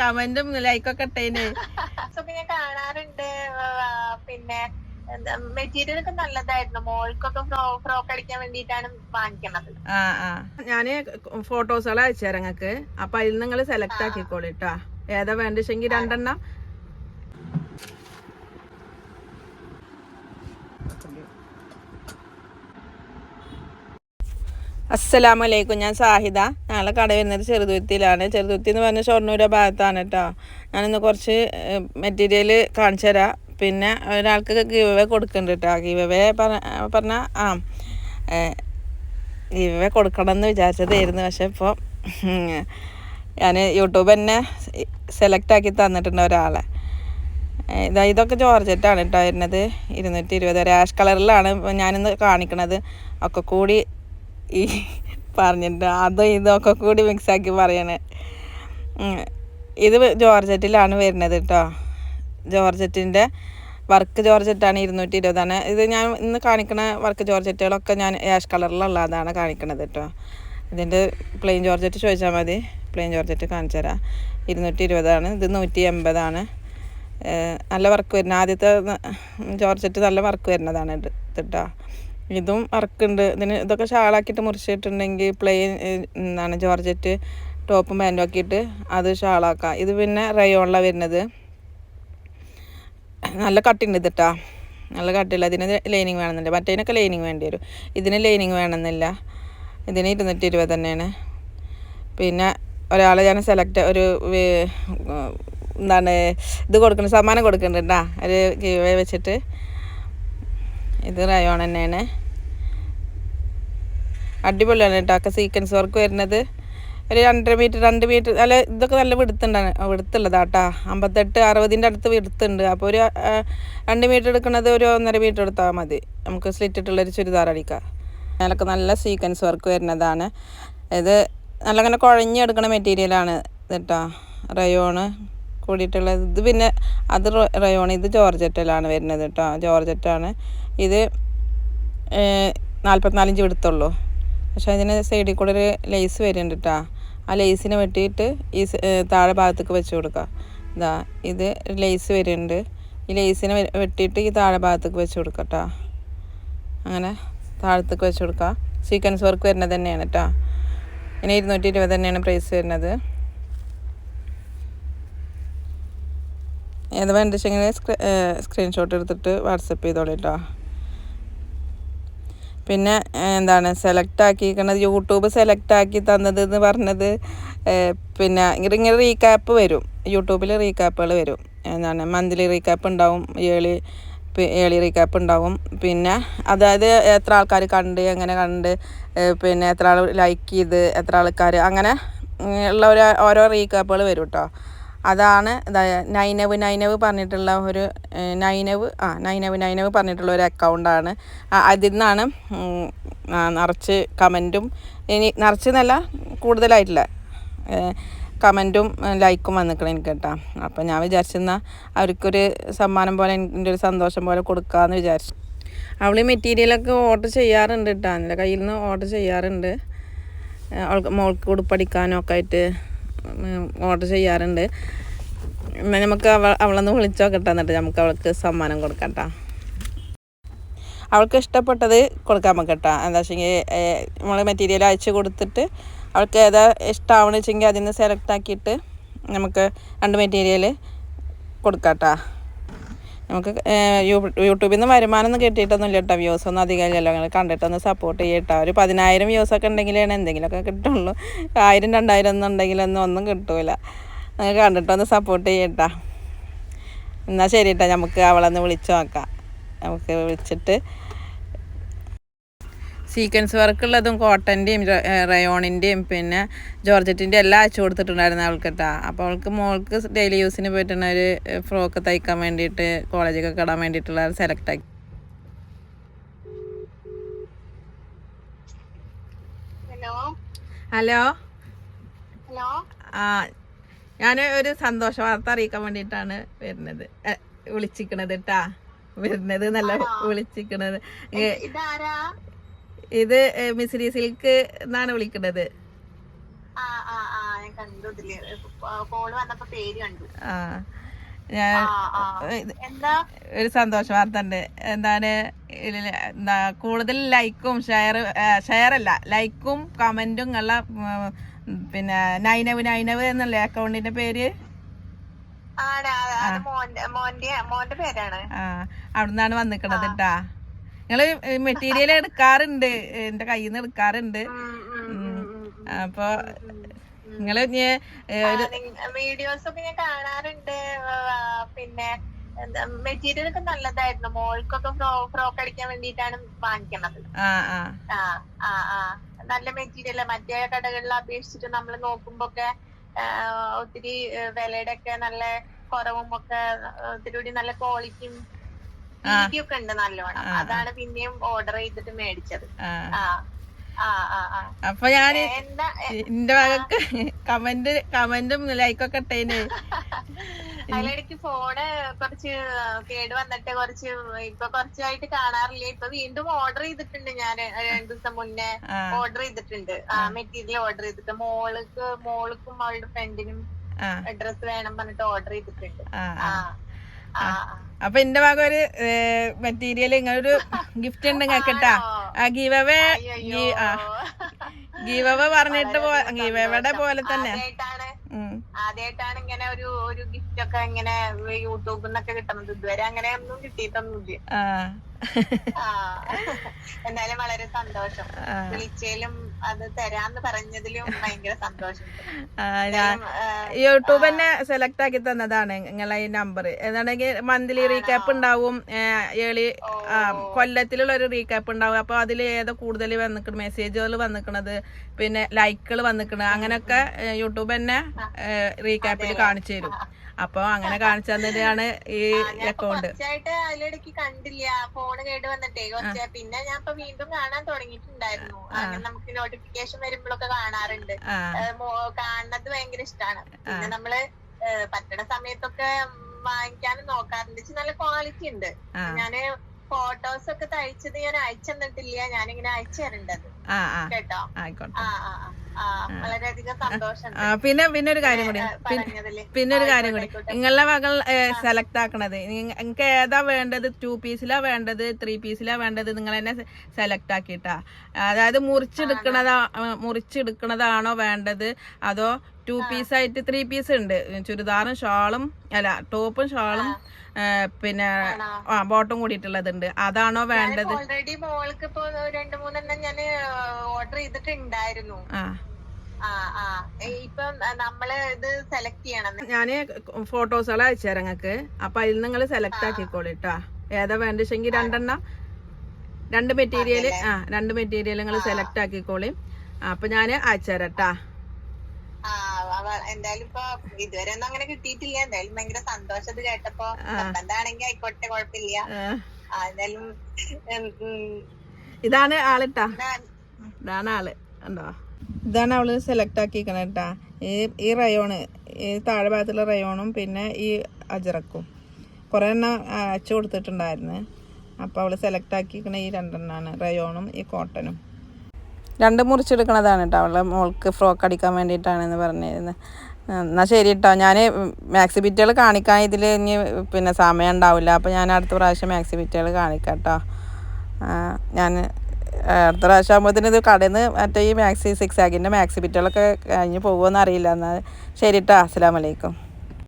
കമന്റും ലൈക്കൊക്കെ ഇട്ടേന്. So ഞാൻ കാണാറുണ്ട്. പിന്നെ മെറ്റീരിയൽ ഒക്കെ നല്ലതായിരുന്നു. മോൾക്കൊക്കെ ഫ്രോക്ക് അടിക്കാൻ വേണ്ടിയിട്ടാണ് വാങ്ങിക്കണത്. ആ ആ. ഞാൻ ഫോട്ടോസുകൾ അയച്ചുതരാം നിങ്ങക്ക് അപ്പൊ അതിൽ നിങ്ങൾ സെലക്ട് ആക്കിക്കോളി ട്ടാ. ഏതാ വേണ്ടെങ്കിൽ രണ്ടെണ്ണം അസ്സലാമു അലൈക്കും ഞാൻ സാഹിദ. ഞങ്ങളെ കട വരുന്നത് ചെറുതുരുത്തിയിലാണ്. ചെറുതുരുത്തി എന്ന് പറഞ്ഞ ഷൊർണൂര ഭാഗത്താണ് കേട്ടോ ഞാനിന്ന് കുറച്ച് മെറ്റീരിയൽ കാണിച്ചു തരാം. പിന്നെ ഒരാൾക്ക് ഗീവ് കൊടുക്കുന്നുണ്ട് കേട്ടോ ഗീവ് അവേ പറഞ്ഞാൽ ആ ഗീവ് കൊടുക്കണം എന്ന് വിചാരിച്ചതായിരുന്നു. പക്ഷെ ഇപ്പോൾ ഞാൻ യൂട്യൂബ് തന്നെ സെലക്ട് ആക്കി തന്നിട്ടുണ്ട് ഒരാളെ. ഇതാ ഇതൊക്കെ ജോർജറ്റാണ് കേട്ടോ വരുന്നത്. ഇരുന്നൂറ്റി ഇരുപത്. രാഷ് കളറിലാണ് ഞാനിന്ന് കാണിക്കണത്. ഒക്കെ കൂടി ഈ പറഞ്ഞിട്ട് അതും ഇതൊക്കെ കൂടി മിക്സാക്കി പറയണേ. ഇത് ജോർജറ്റിലാണ് വരുന്നത് കേട്ടോ ജോർജറ്റിന്റെ വർക്ക് ജോർജറ്റാണ് ഇരുന്നൂറ്റി ഇരുപതാണ് ഇത് ഞാൻ ഇന്ന് കാണിക്കുന്ന വർക്ക് ജോർജറ്റുകളൊക്കെ ഞാൻ ആഷ് കളറിലുള്ളതാണ് കാണിക്കണത് കേട്ടോ ഇതിന്റെ പ്ലെയിൻ ജോർജറ്റ് ചോദിച്ചാൽ മതി. പ്ലെയിൻ ജോർജറ്റ് കാണിച്ചു തരാം. ഇരുന്നൂറ്റി ഇരുപതാണ് ഇത് നൂറ്റി എൺപതാണ് നല്ല വർക്ക് വരുന്ന ആദ്യത്തെ ജോർജറ്റ് നല്ല വർക്ക് വരുന്നതാണ് ഇത് കേട്ടോ ഇതും വർക്കുണ്ട് ഇതിന് ഇതൊക്കെ ഷാളാക്കിയിട്ട് മുറിച്ചിട്ടുണ്ടെങ്കിൽ പ്ലെയിൻ എന്താണ് ജോർജറ്റ് ടോപ്പും പാന്റും ആക്കിയിട്ട് അത് ഷാളാക്കാം. ഇത് പിന്നെ റയോണിലാണ് വരുന്നത്. നല്ല കട്ടിണ്ട് ഇതിട്ടാ നല്ല കട്ടില്ല ഇതിന് ലൈനിങ് വേണമെന്നില്ല. മറ്റേതിനൊക്കെ ലൈനിങ് വേണ്ടി വരും. ഇതിന് ലൈനിങ് വേണമെന്നില്ല. ഇതിന് ഇരുന്നൂറ്റി ഇരുപത് തന്നെയാണ്. പിന്നെ ഒരാളെ ഞാൻ സെലക്ട് ഒരു എന്താണ് ഇത് കൊടുക്കുന്ന സമ്മാനം കൊടുക്കുന്നുണ്ട് കേട്ടോ ഒരു വെച്ചിട്ട്. ഇത് റയോൺ തന്നെയാണ്. അടിപൊളിയാണ് കേട്ടോ. ഒക്കെ സീക്വൻസ് വർക്ക് വരുന്നത്. ഒരു രണ്ടര മീറ്റർ രണ്ട് മീറ്റർ അല്ല ഇതൊക്കെ നല്ല വിടുത്തുണ്ടാണ് വിടുത്തുള്ളതാട്ടാ. അമ്പത്തെട്ട് അറുപതിന്റെ അടുത്ത് വിടുത്തുണ്ട്. അപ്പോൾ ഒരു രണ്ട് മീറ്റർ എടുക്കുന്നത് ഒരു ഒന്നര മീറ്റർ എടുത്താൽ മതി. നമുക്ക് സ്ലിറ്റ് ഇട്ടുള്ളൊരു ചുരിദാർ അടിക്കാം. അതിലൊക്കെ നല്ല സീക്വൻസ് വർക്ക് വരുന്നതാണ്. ഇത് നല്ല അങ്ങനെ മെറ്റീരിയലാണ് കേട്ടോ റയോണ് കൂടിയിട്ടുള്ളത് ഇത് പിന്നെ അത് റയോൺ ഇത് ജോർജറ്റിലാണ് വരുന്നത് കേട്ടോ. ജോർജറ്റാണ്. ഇത് നാൽപ്പത്തിനാലിഞ്ച് എടുത്തുള്ളൂ പക്ഷേ അതിന് സൈഡിൽ കൂടെ ഒരു ലേസ് വരുന്നുണ്ട് കേട്ടോ ആ ലേസിനെ വെട്ടിയിട്ട് ഈ താഴെ ഭാഗത്തേക്ക് വെച്ച് കൊടുക്കുക ഇതാ ഇത് ലേസ് വരുന്നുണ്ട്. ഈ ലേസിനെ വെട്ടിയിട്ട് ഈ താഴെ ഭാഗത്തേക്ക് വെച്ച് കൊടുക്കുക കേട്ടോ അങ്ങനെ താഴത്തേക്ക് വെച്ച് കൊടുക്കുക സീക്വൻസ് വർക്ക് വരുന്നത് തന്നെയാണ് കേട്ടോ ഇനി ഇരുന്നൂറ്റി ഇരുപത് തന്നെയാണ് പ്രൈസ് വരുന്നത്. ഏത് വേണ്ട വെച്ചെങ്കിൽ സ്ക്രീൻഷോട്ട് എടുത്തിട്ട് വാട്സപ്പ് ചെയ്തോളൂ കേട്ടോ പിന്നെ എന്താണ് സെലക്ട് ആക്കിയിരിക്കണത് യൂട്യൂബ് സെലക്ട് ആക്കി തന്നത് എന്ന് പറഞ്ഞത് പിന്നെ ഇങ്ങനെ ഇങ്ങനെ റീക്യാപ്പ് വരും. യൂട്യൂബിൽ റീക്യാപ്പുകൾ വരും. എന്താണ് മന്ത്ലി റീക്യാപ്പ് ഉണ്ടാവും ഏളി ഏളി റീക്യാപ്പ് ഉണ്ടാവും. പിന്നെ അതായത് എത്ര ആൾക്കാർ കണ്ട് എങ്ങനെ കണ്ട് പിന്നെ എത്ര ആൾ ലൈക്ക് ചെയ്ത് എത്ര ആൾക്കാർ അങ്ങനെ ഉള്ള ഒരു ഓരോ റീക്യാപ്പുകൾ വരും കേട്ടോ അതാണ് നൈനവ് നൈനവ് പറഞ്ഞിട്ടുള്ള ഒരു നൈനവ് ആ നൈനവ് നൈനവ് പറഞ്ഞിട്ടുള്ള ഒരു അക്കൗണ്ടാണ്. അതിൽ നിന്നാണ് നിറച്ച് കമന്റും ഇനി നിറച്ച് എന്നല്ല കൂടുതലായിട്ടില്ല കമന്റും ലൈക്കും വന്നിക്കണം എനിക്ക് കേട്ടോ അപ്പം ഞാൻ വിചാരിച്ചെന്നാൽ അവർക്കൊരു സമ്മാനം പോലെ എന്റെ ഒരു സന്തോഷം പോലെ കൊടുക്കാമെന്ന് വിചാരിച്ചു. അവൾ മെറ്റീരിയലൊക്കെ ഓർഡർ ചെയ്യാറുണ്ട് കേട്ടോ എന്റെ കയ്യിൽ നിന്ന് ഓർഡർ ചെയ്യാറുണ്ട്. അവൾക്ക് മോൾക്ക് ഉടുപ്പടിക്കാനൊക്കെ ആയിട്ട് ഓർഡർ ചെയ്യാറുണ്ട്. എന്നാൽ നമുക്ക് അവൾ അവളൊന്ന് വിളിച്ചു നോക്കട്ടെ എന്നിട്ട് നമുക്ക് അവൾക്ക് സമ്മാനം കൊടുക്കാം അവൾക്ക് ഇഷ്ടപ്പെട്ടത് കൊടുക്കാൻ നമുക്ക് കേട്ടോ എന്താ വെച്ചെങ്കിൽ നമ്മൾ മെറ്റീരിയൽ അയച്ചു കൊടുത്തിട്ട് അവൾക്ക് ഏതാ ഇഷ്ടമാവണമെന്ന് വെച്ചെങ്കിൽ അതിൽ നിന്ന് സെലക്ട് ആക്കിയിട്ട് നമുക്ക് രണ്ട് മെറ്റീരിയൽ കൊടുക്കാം കേട്ടോ നമുക്ക് യൂട്യൂബിൽ നിന്ന് വരുമാനമൊന്നും കിട്ടിയിട്ടൊന്നും ഇല്ല കേട്ടോ വ്യൂസ് ഒന്നും അധികം ഇല്ലല്ലോ നിങ്ങൾ കണ്ടിട്ടൊന്ന് സപ്പോർട്ട് ചെയ്യട്ടോ ഒരു പതിനായിരം വ്യൂസ് ഒക്കെ ഉണ്ടെങ്കിലാണ് എന്തെങ്കിലുമൊക്കെ കിട്ടുള്ളൂ. ആയിരം രണ്ടായിരം ഒന്നും ഉണ്ടെങ്കിലൊന്നും ഒന്നും കിട്ടൂല. നിങ്ങൾ കണ്ടിട്ടൊന്ന് സപ്പോർട്ട് ചെയ്യട്ടാ എന്നാൽ ശരി കേട്ടോ നമുക്ക് അവളൊന്ന് വിളിച്ചു നോക്കാം. നമുക്ക് വിളിച്ചിട്ട് സീക്വൻസ് വർക്കുള്ളതും കോട്ടന്റെയും റയോണിന്റെയും പിന്നെ ജോർജറ്റിന്റെ എല്ലാം അയച്ചു കൊടുത്തിട്ടുണ്ടായിരുന്നു അവൾക്ക് കേട്ടോ അപ്പോൾ അവൾക്ക് മോൾക്ക് ഡെയിലി യൂസിന് പറ്റുന്ന ഒരു ഫ്രോക്ക് തയ്ക്കാൻ വേണ്ടിയിട്ട് കോളേജൊക്കെ ഇടാൻ വേണ്ടിയിട്ടുള്ള സെലക്ട് ആക്കി. ഹലോ ഹലോ ആ ഞാൻ ഒരു സന്തോഷ വാർത്ത അറിയിക്കാൻ വേണ്ടിയിട്ടാണ് വരുന്നത്. വിളിച്ചിക്കണത് കേട്ടാ വരുന്നത് നല്ല വിളിച്ചിക്കണത്. ഇത് മിസ്രി സിൽക്ക് എന്നാണ് വിളിക്കുന്നത്. ഞാൻ ഒരു സന്തോഷ വാർത്ത ഉണ്ട് എന്താണ് ഇതിൽ എന്താ കൂടുതൽ ലൈക്കും ഷെയർ ഷെയർ അല്ല ലൈക്കും കമന്റും ഉള്ള പിന്നെ നൈനവ് നൈനവ് എന്നുള്ള അക്കൗണ്ടിന്റെ പേര്? അവിടുന്നാണ് വന്നിക്കണത് കേട്ടാ നിങ്ങൾ മെറ്റീരിയൽ എടുക്കാറുണ്ട്. എന്റെ കയ്യിൽ നിന്ന് എടുക്കാറുണ്ട്. അപ്പൊ നിങ്ങൾ വീഡിയോസ് ഒക്കെ ഞാൻ കാണാറുണ്ട്. പിന്നെ മെറ്റീരിയൽ ഒക്കെ നല്ലതായിരുന്നു. മോൾക്കൊക്കെ ഫ്രോ ഫ്രോക്ക് അടിക്കാൻ വേണ്ടിട്ടാണ് വാങ്ങിക്കണത്. നല്ല മെറ്റീരിയൽ മറ്റേ കടകളിൽ അപേക്ഷിച്ചിട്ട് നമ്മൾ നോക്കുമ്പോ ഒക്കെ ഒത്തിരി വിലയുടെ ഒക്കെ നല്ല കുറവും ഒക്കെ ഒത്തിരി കൂടി നല്ല ക്വാളിറ്റിയും ഒക്കെ ഉണ്ട് നല്ലോണം. അതാണ് പിന്നെയും ഓർഡർ ചെയ്തിട്ട് മേടിച്ചത്. അപ്പൊ ഞാൻ എന്റെ ഭാഗത്ത് കമന്റ് കമന്റും ലൈക്കൊക്കെ ഇട്ടേന്. അതിലിടയ്ക്ക് ഫോണ് കുറച്ച് കേട് വന്നിട്ട് കുറച്ച് ഇപ്പൊ കുറച്ചായിട്ട് കാണാറില്ല. ഇപ്പൊ വീണ്ടും ഓർഡർ ചെയ്തിട്ടുണ്ട് ഞാൻ രണ്ടു ദിവസം മുന്നേ. ഓർഡർ ചെയ്തിട്ടുണ്ട്. ആ മെറ്റീരിയൽ ഓർഡർ ചെയ്തിട്ട്. മോൾക്ക് മോൾക്കും അവളുടെ ഫ്രണ്ടിനും ഡ്രസ് വേണം പറഞ്ഞിട്ട് ഓർഡർ ചെയ്തിട്ടുണ്ട്. ആ. അപ്പൊ എന്റെ ഭാഗം ഒരു മെറ്റീരിയൽ ഇങ്ങനൊരു ഗിഫ്റ്റ് ഉണ്ട് കേട്ടാ ആ ഗീവവേ ഗീവവ പറഞ്ഞിട്ട് ഗീവയുടെ പോലെ തന്നെ. ആദ്യമായിട്ടാണ് ഇങ്ങനെ ഒരു ഒരു ഗിഫ്റ്റ് ഒക്കെ ഇങ്ങനെ യൂട്യൂബിൽ നിന്നൊക്കെ കിട്ടുന്നത്. ഇതുവരെ അങ്ങനെ ഒന്നും കിട്ടിയിട്ടൊന്നുമില്ല. എന്നാലും വളരെ സന്തോഷം. വിളിച്ചേലും അത് തരാന്ന് പറഞ്ഞതിലും ഭയങ്കര സന്തോഷം. യൂട്യൂബ് തന്നെ സെലക്ട് ആക്കി തന്നതാണ് നിങ്ങളെ ഈ നമ്പർ എന്നാണെങ്കിൽ മന്ത്ലി റീക്യാപ്പ് ഉണ്ടാവും. ഏളി കൊല്ലത്തിലുള്ള ഒരു റീക്യാപ്പ് ഉണ്ടാവും. അപ്പൊ അതിൽ ഏതാ കൂടുതൽ വന്നിക്കണത് മെസ്സേജുകൾ വന്നിക്കണത് പിന്നെ ലൈക്കുകൾ വന്നിക്കണത് അങ്ങനെയൊക്കെ യൂട്യൂബ് തന്നെ റീക്യാപ്പിൽ കാണിച്ചു തരും. അപ്പൊ അങ്ങനെ കാണിച്ചു തന്നതാണ് ഈ അക്കൗണ്ട് കണ്ടില്ല. ഫോണ് കേട് വന്നിട്ടേ കുറച്ച് പിന്നെ ഞാൻ ഇപ്പൊ വീണ്ടും കാണാൻ തുടങ്ങിയിട്ടുണ്ടായിരുന്നു. അങ്ങനെ നമുക്ക് നോട്ടിഫിക്കേഷൻ വരുമ്പോഴൊക്കെ കാണാറുണ്ട്. കാണുന്നത് ഭയങ്കര ഇഷ്ടമാണ് പിന്നെ നമ്മൾ പറ്റണ സമയത്തൊക്കെ വാങ്ങിക്കാനും നോക്കാറുണ്ട്. നല്ല ക്വാളിറ്റി ഉണ്ട്. ഞാൻ ഫോട്ടോസ് ഒക്കെ തയ്ച്ചത് ഞാൻ അയച്ചു തന്നിട്ടില്ല ഞാനിങ്ങനെ അയച്ചു തരണ്ടത്. ആ ആ. കേട്ടോ? ആയിക്കോട്ടെ. പിന്നെ പിന്നെ ഒരു കാര്യം കൂടി. പിന്നെ ഒരു കാര്യം കൂടി. നിങ്ങളുടെ മകൾ സെലക്ട് ആക്കണത് നിങ്ങൾക്ക് ഏതാ വേണ്ടത്? ടു പീസിലാ വേണ്ടത്? ത്രീ പീസിലാ വേണ്ടത്? നിങ്ങൾ തന്നെ സെലക്ട് ആക്കിയിട്ടാ അതായത് മുറിച്ചെടുക്കണതാ മുറിച്ചെടുക്കണതാണോ വേണ്ടത്? അതോ ടു പീസ് ആയിട്ട് ത്രീ പീസ് ഉണ്ട്. ചുരിദാറും ഷാളും അല്ല ടോപ്പും ഷാളും പിന്നെ ആ ബോട്ടും കൂടിയിട്ടുള്ളതുണ്ട്. അതാണോ വേണ്ടത്? ഓൾറെഡി മോൾക്ക് ഇപ്പൊ രണ്ട് മൂന്നെണ്ണം ഞാൻ ഓർഡർ ചെയ്തിട്ടുണ്ടായിരുന്നു. ഞാൻ ഫോട്ടോസുകൾ അയച്ചുതരാം നിങ്ങക്ക് അപ്പൊ അതിൽ നിങ്ങൾ സെലക്ട് ആക്കിക്കോളൂ കേട്ടോ ഏതാ വേണ്ടെങ്കിൽ രണ്ടെണ്ണം. രണ്ട് മെറ്റീരിയൽ ആ രണ്ട് മെറ്റീരിയൽ നിങ്ങൾ സെലക്ട് ആക്കിക്കോളി. അപ്പൊ ഞാൻ അയച്ചുതരാം തരാം അവ- എന്തായാലും ഇപ്പൊ ഇതുവരെ ഒന്നും അങ്ങനെ കിട്ടിയിട്ടില്ല. എന്തായാലും ഭയങ്കര സന്തോഷം ഇത് കേട്ടപ്പോ എന്താണെങ്കിൽ ആയിക്കോട്ടെ കുഴപ്പമില്ല. എന്തായാലും ഉം, ഉം, ഇതാണ് ആളിട്ടാ ഇതാണ്. ആൾ. ഉണ്ടോ ഇതാണ് അവൾ സെലക്ട് ആക്കിക്കണ കേട്ടാ ഈ ഈ റയോണ് ഈ താഴെ ഭാഗത്തുള്ള റയോണും പിന്നെ ഈ അജറക്കും കുറേ എണ്ണം അയച്ചു കൊടുത്തിട്ടുണ്ടായിരുന്നു. അപ്പോൾ അവൾ സെലക്ട് ആക്കിക്കണ ഈ രണ്ടെണ്ണമാണ് റയോണും ഈ കോട്ടനും രണ്ട് മുറിച്ചെടുക്കണതാണ് കേട്ടോ അവളുടെ മോൾക്ക് ഫ്രോക്ക് അടിക്കാൻ വേണ്ടിയിട്ടാണെന്ന് പറഞ്ഞിരുന്നത്. എന്നാൽ ശരി കേട്ടോ ഞാൻ മാക്സിബിറ്റുകൾ കാണിക്കാൻ ഇതിൽ ഇനി പിന്നെ സമയം ഉണ്ടാവില്ല. അപ്പോൾ ഞാൻ അടുത്ത പ്രാവശ്യം മാക്സിബിറ്റുകൾ കാണിക്കാം കേട്ടോ ഞാൻ അടുത്ത പ്രാവശ്യം ആകുമ്പോഴത്തേന് ഇത് കടയിൽ നിന്ന് മറ്റേ ഈ മാക്സി സിക്സ് ആക്കിന്റെ മാക്സി ബിറ്റുകളൊക്കെ കഴിഞ്ഞ് പോകുമോ അറിയില്ല എന്നാൽ ശരി കേട്ടോ അസ്സാം വലൈക്കും